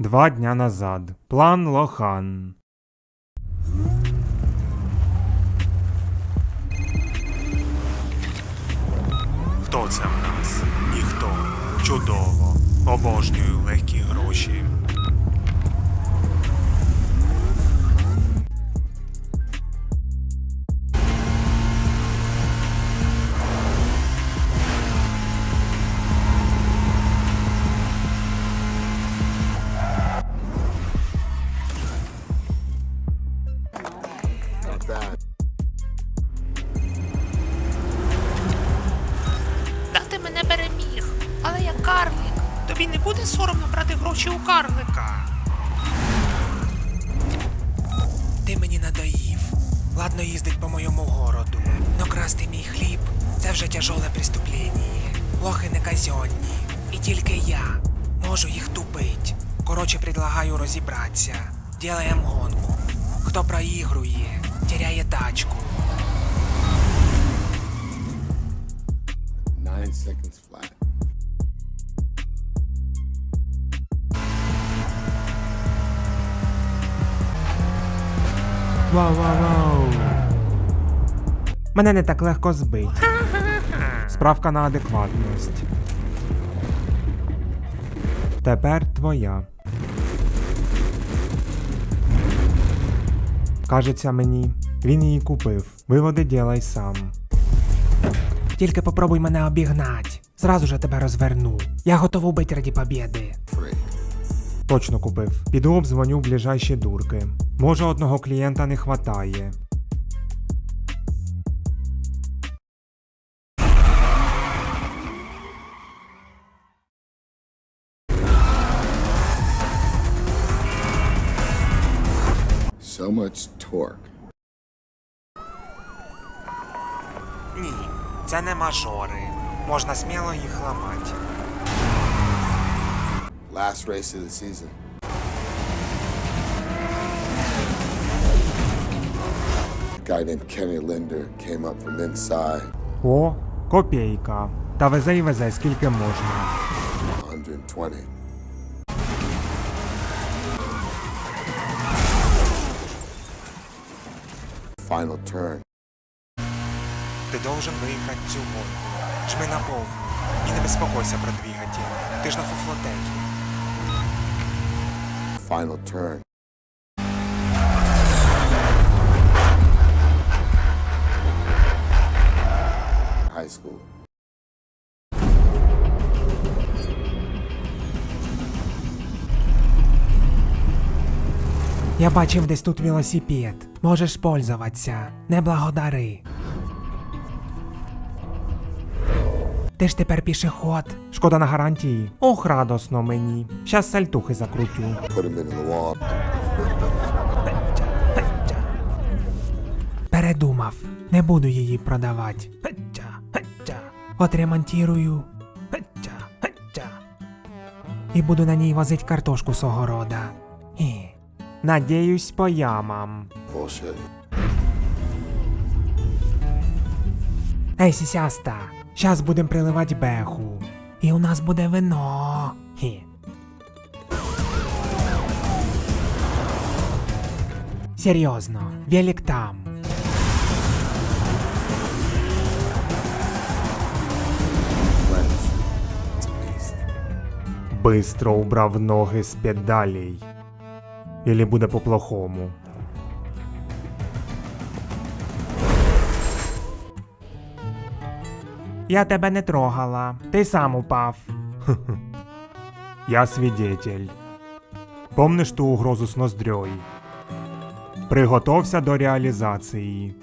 Два дня назад. План Лохан. Хто це в нас? Ніхто. Чудово. Обожнюю легкі гроші. Да ти мене переміг. Але я карлик. Тобі не буде соромно брати гроші у карлика. Ти мені надоїв. Ладно їздить по моєму городу. Но красти мій хліб це вже тяжоле преступлення. Лохи не казьонні. І тільки я можу їх тупить. Короче, предлагаю розібратися. Ділаєм гонку. Хто проігрує, теряє тачку. Вау, вау, вау. Мене не так легко збить. Справка на адекватність. Тепер твоя. Кажеться мені, він її купив. Виводи ділай сам. Тільки попробуй мене обігнать. Зразу же тебе розверну. Я готов убить раді побєди. Точно купив. Піду обдзвоню в ближайші дурки. Може, одного клієнта не хватає. So much torque. Ні, це не мажори. Можна сміло їх ламати. Last race of the season. A guy named Kenny Linder came up from inside. О, копійка. Та везе і везе, скільки можна. 120. Final turn. Ти должен виграти цю гонку. Жми на повну. І не безпокойся про двигатель. Ти ж на фуфлотекі. Final turn. High school. Я бачив десь тут велосипед. Можеш пользуватися. Не благодари. Ти ж тепер пішоход. Шкода на гарантії. Ох, радосно мені. Щас сальтухи закрутю. Передумав. Не буду її продавати. Хетча, хетча. І буду на ній возить картошку з огорода. І... Надіюсь по ямам. Ей, сісяста, щас будем приливати беху. І у нас буде вино. Хі. Серйозно, велик там. Бистро убрав ноги з педалей. Ілі буде по-плохому. Я тебе не трогала. Ти сам упав. Я свідетель. Помниш ту угрозу з ноздрьой? Приготовся до реалізації.